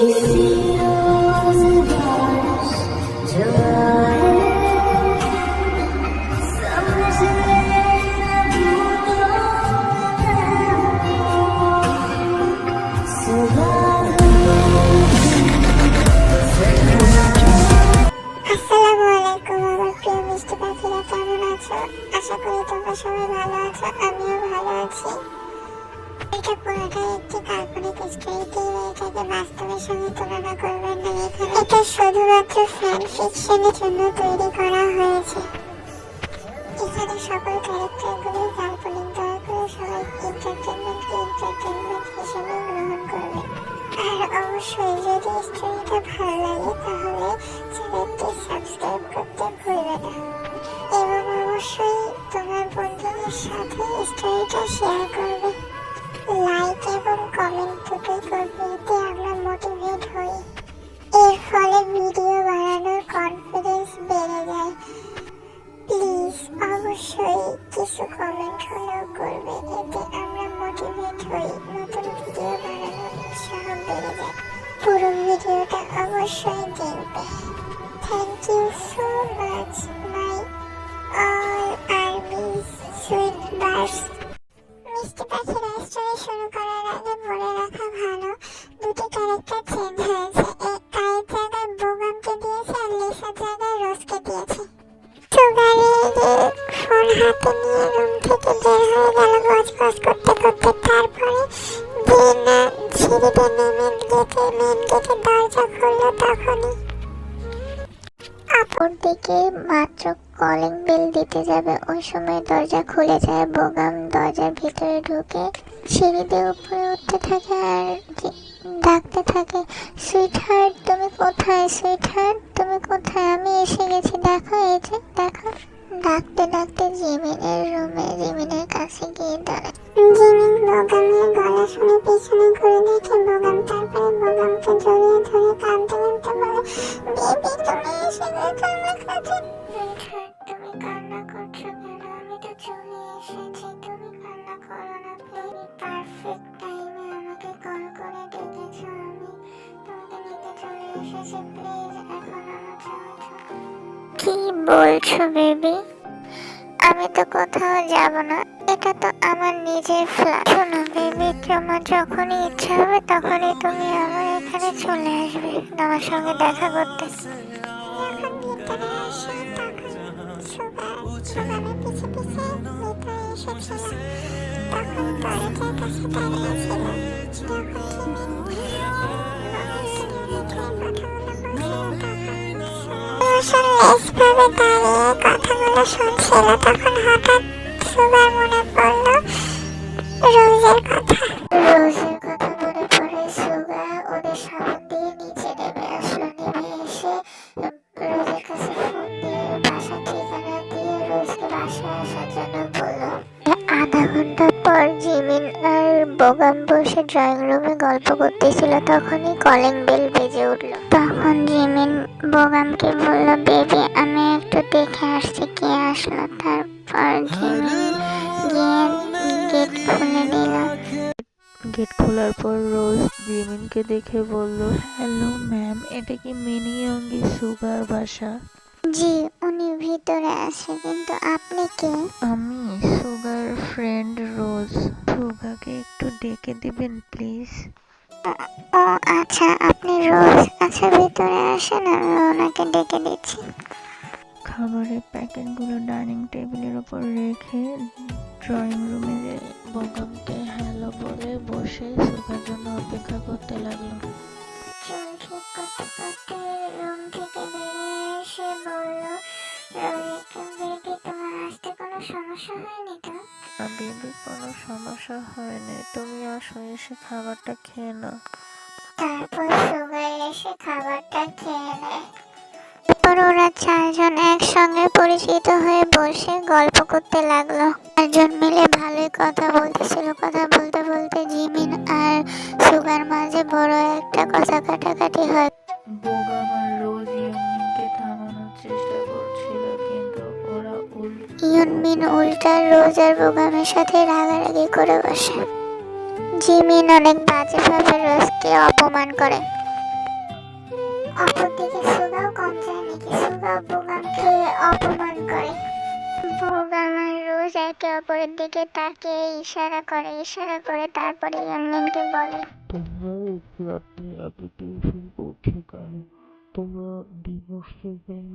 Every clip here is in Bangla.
We see stars. শুধুমাত্র ফ্যান ফিকশনের জন্য তৈরি করা হয়েছে এখানে সকল ক্যারেক্টারগুলি কাল্পনিক দয়া করে সবাই এন্টারটেনমেন্টকে এন্টারটেনমেন্ট হিসেবে গ্রহণ করবে। আর অবশ্যই যদি স্টোরিটা ভালো লাগে, তাহলে চ্যানেলটি সাবস্ক্রাইব করতে ভুলবে না। এবং অবশ্যই তোমার বন্ধুদের সাথে স্টোরিটা শেয়ার করবে। হই নতুন ভিডিও বানানোর উৎসাহ বেড়ে যায় পুরো ভিডিওটা মিষ্টি পাখির শুরু করার আগে বলে রাখা ভালো দুটি ক্যারেক্টার চেঞ্জ হয়েছে গজগজ করতে করতে তারপরে দিন সিঁড়িতে নেমে গেটে মেন গেটে দরজা খুললো তখনই। অপরদিকে মাত্র কলিং বেল দিতে যাবে, ওই সময় দরজা খুলে যায়, বোগাম দরজার ভিতরে ঢুকে সিঁড়িতে উপরে উঠতে থাকে আর ডাকতে থাকে সুইট তুমি কোথায়? সুইট হার্ট তুমি কোথায়? আমি এসে গেছি, দেখো, এই যে, দেখো। ডাকতে ডাকতে জিমিনের রুমে, জিমিনের কাছে গিয়ে দাঁড়ায়। জিমিন বোগামের গলা শুনে পিছনে ঘুরে দেখে বোগাম তারপরে বোগামকে জড়িয়ে ধরে কাঁদতে কাঁদতে বলে, বেবি, তুমি এসে গেছো আমার কাছে? তুমি কান্না করছ কেন? আমি তো চলে এসেছি। তুমি কান্না করো না প্লিজ পারফেক্ট টাইমে আমাকে কল করে ডেকেছো, আমি তোমাকে নিতে চলে এসেছি প্লিজ বলছো, বেবি? আমি তো কোথাও যাব না। এটা তো আমার নিজের ফ্ল্যাট শোনো, বেবি, তোমার যখনই ইচ্ছা হবে, তখনই তুমি আমার এখানে চলে আসবে। আমার সঙ্গে দেখা করতে। তখন ভাবে দাঁড়িয়ে কথাগুলো শুনছিল তখন হঠাৎ সুগার মনে পড়ল রোজের কথা। রোজের কথা মনে পড়ে সুগা ওদের সামন দিয়ে নিচে নেমে আসলো নেমে এসে রোজের কাছে ফোন দিয়ে বাসা ঠিকানা দিয়ে রোজকে বাসায় আসার জন্য বলল আধা ঘণ্টা পর জিমিন বোগাম বসে ড্রয়িং রুমে গল্প করতেছিল তখনই কলিং বেল বেজে উঠল। তখন জিমিন বোগামকে বলল বেবি আমি একটু দেখে আসছি কে আসলো। তারপর জিমিন গিয়ে গেট খুলে দিল। গেট খোলার পর রোজ জিমিনকে দেখে বলল হ্যালো ম্যাম এটা কি মিনি অঙ্গি সুগার বাসা? জি উনি ভিতরে আছে কিন্তু আপনি কে? আমি সুগার ফ্রেন্ড রোজ। ডেকে দিবেন প্লিজ। ও আচ্ছা আপনি রোজ আচ্ছা ভিতরে আসেন আমি ওনাকে ডেকে দিচ্ছি। খাবারের প্যাকেটগুলো ডাইনিং টেবিলের উপর রেখে ড্রয়িং রুমে বগমকে হ্যালো বলে বসে সুখার জন্য অপেক্ষা করতে লাগল। সমস্যা হয়নি। তুমি আসো এসে খাবারটা খেয়ে নাও। তারপর সুগার এসে খাবারটা খেয়ে নেয়। ওরা চারজন একসঙ্গে পরিচিত হয়ে বসে গল্প করতে লাগল। চারজন মিলে ভালোই কথা বলতেছিল। কথা বলতে বলতে জিমিন আর সুগার মাঝে বড় একটা কথা কাটাকাটি হয়। বোগাম উল্টো ইউনমিন উল্টা রোজ আর বোগামের সাথে রাগারাগি করে বসে। জিমিন অনেক বাজেভাবে রোজকে অপমান করে। অপরদিকে সুগাও কম যায় নাকি? সুগা বোগামকে অপমান করে। বোগাম আর রোজ একে অপরের দিকে তাকিয়ে ইশারা করে ইশারা করে তারপরে ইয়াংলিনকে বলে তোমরা করছ কেন? তোমরা ডিভোর্সের জন্য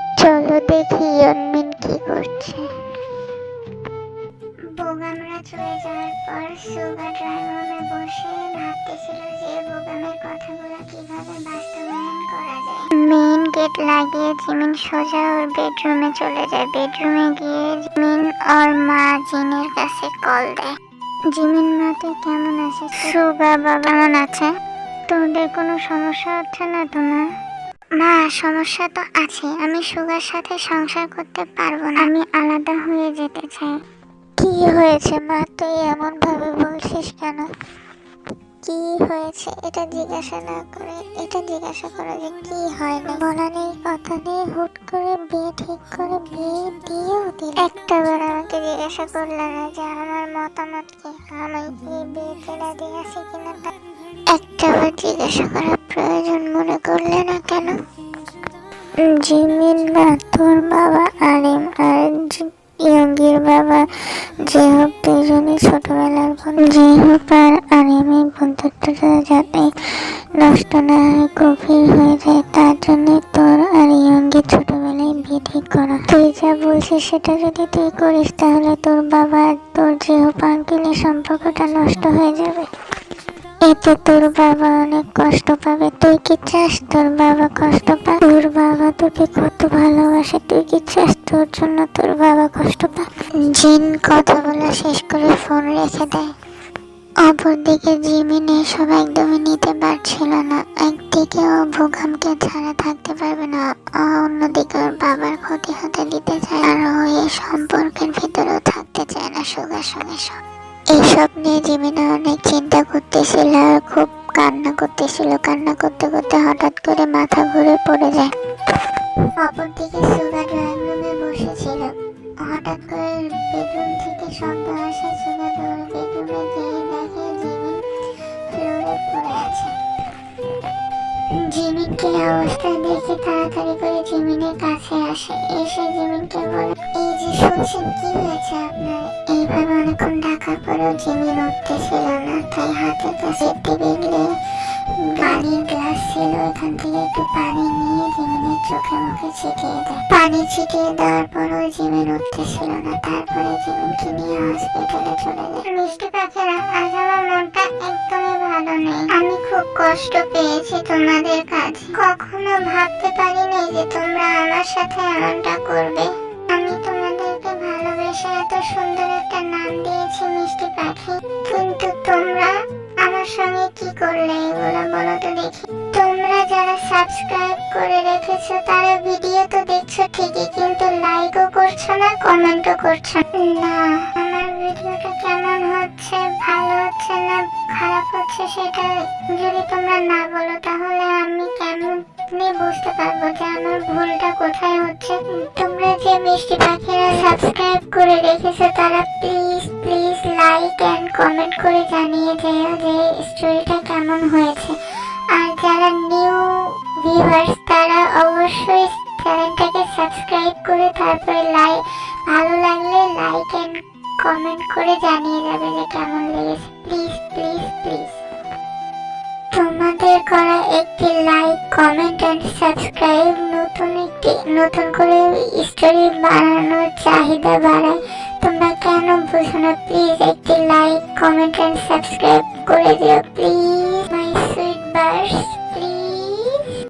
চলো দেখি ইয়ানমিন কি করছে। বোগামরা চলে যাওয়ার পর সুগা ড্রয়িং রুমে বসে ভাবতেছিল যে বোগামের কথাগুলো কীভাবে বাস্তবায়ন করা যায়। মেইন গেট লাগিয়ে জিমিন সোজা ওর বেডরুমে চলে যায়। বেডরুমে গিয়ে জিমিন ওর মা জিনের কাছে কল দেয়। জিমিন মা তুই কেমন আছিস? সুগা বাবা কেমন আছে? তোদের কোনো সমস্যা হচ্ছে না তোমার? মা, সমস্যা তো আছে। আমি সুগার সাথে সংসার করতে পারব না। আমি আলাদা হয়ে যেতে চাই। কি হয়েছে মা? তুই এমন ভাবে বলছিস কেন? কি হয়েছে? এটা জিজ্ঞাসা না করে, এটা জিজ্ঞাসা করো যে কি হয় না। বলা নেই কথা নেই হুট করে বিয়ে ঠিক করে বিয়ে দিয়েও দিল একটা বার আমাকে জিজ্ঞাসা করলে না যে আমার মতামত কি? আমি কি বিয়েতে রাজি আছি কিনা তা একটা বার জিজ্ঞাসা প্রয়োজন মনে করলে না কেন? না তোর বাবা আর ইয়ঙ্গির বাবা দুজনই ছোটবেলার বন্ধু। আর বন্ধুত্বটা যাতে নষ্ট না হয়, গভীর হয়ে যায়। তার জন্য তোর আর ইয়ঙ্গির ছোটবেলায় বিয়ে ঠিক করা। তুই যা বলছিস সেটা যদি তুই করিস, তাহলে তোর বাবা তোর হোক আঙ্কেলের সম্পর্কটা নষ্ট হয়ে যাবে। এতে তোর বাবা অনেক কষ্ট পাবে। তুই কি চাস তোর বাবা কষ্ট পাক? তোর বাবা তোকে কত ভালোবাসে। তুই কি চাস তোর জন্য তোর বাবা কষ্ট পাক? জিন কথা বলা শেষ করে ফোন রেখে দেয়। অপরদিকে জিমিন এসব একদমই নিতে পারছিল না। একদিকে ও ভোগামকে ছাড়া থাকতে পারবে না। অন্যদিকে ওর বাবার ক্ষতি হতে দিতে চায় আর ও এই সম্পর্কের ভিতরেও থাকতে চায় না সুগার সঙ্গে। সব এইসব নিয়ে জিমিনা অনেক চিন্তা করতেছিল আর খুব কান্না করতেছিল। কান্না করতে করতে হঠাৎ করে মাথা ঘুরে পড়ে যায়। অপরদিকে সুগা ড্রয়িং রুমে বসেছিল। হঠাৎ করে বেডরুম থেকে শব্দ আসে সুগা ড্রয়িং বেডরুমে গিয়ে দেখে জিমি ফ্লোরে পড়ে আছে। জিমিনকে অবস্থা দেখে তাড়াতাড়ি করে জিমিনের কাছে আসে। এসে জিমিনকে বলে, এই যে শুনছেন, কি হয়েছে আপনার? এইভাবে অনেকক্ষণ ডাকার পরেও জিমিন উঠতেছিল না, তাই হাতের কাছে টেবিলে পানির গ্লাস ছিল ওখান থেকে একটু পানি নিয়ে জিমিনের চোখে মুখে ছিটিয়ে দেয়। পানি ছিটিয়ে দেওয়ার পরও জিমিন উঠতেছিল না, তারপরে জিমিনকে নিয়ে হসপিটালে চলে যায়। মিষ্টি পাখিরা, আজ আমার মনটা একদমই ভালো নেই। আমি খুব কষ্ট পেয়েছি তোমাদের কাছে। কখনো ভাবতে পারিনি যে তোমরা আমার সাথে এমনটা করবে। আমি তোমাদেরকে ভালোবেসে এত সুন্দর একটা নাম দিয়েছি, মিষ্টি পাখি। কিন্তু তোমরা আমার সঙ্গে কি করলে? তো দেখি। তোমরা যারা সাবস্ক্রাইব করে রেখেছো, তারা ভিডিও তো দেখছ ঠিকই, কিন্তু লাইকও করছ না কমেন্টও করছ না। আমার ভিডিওটা কেমন হচ্ছে, ভালো হচ্ছে না, খারাপ হচ্ছে সেটা যদি তোমরা না বলো, তাহলে আমি কেমন বুঝতে পারব যে আমার ভুলটা কোথায় হচ্ছে। তোমরা যে মিষ্টি পাখিরা সাবস্ক্রাইব করে রেখেছো, তারা please please like and comment করে জানিয়ে যেও যে স্টোরিটা কেমন হয়েছে। আর যারা নিউ ভিউয়ার্স তারা অবশ্যই চ্যানেলটাকে সাবস্ক্রাইব করে তারপরে লাইক ভালো লাগলে লাইক অ্যান্ড কমেন্ট করে জানিয়ে যাবে যে কেমন লেগেছে। প্লিজ প্লিজ প্লিজ তোমাদের করা একটি লাইক কমেন্ট এন্ড সাবস্ক্রাইব নতুন একটি, নতুন করে স্টোরি বানানোর চাহিদা বাড়ায়। তোমরা কেন বুঝো না? প্লিজ একটি লাইক কমেন্ট এন্ড সাবস্ক্রাইব করে দিও। Please my sweet burst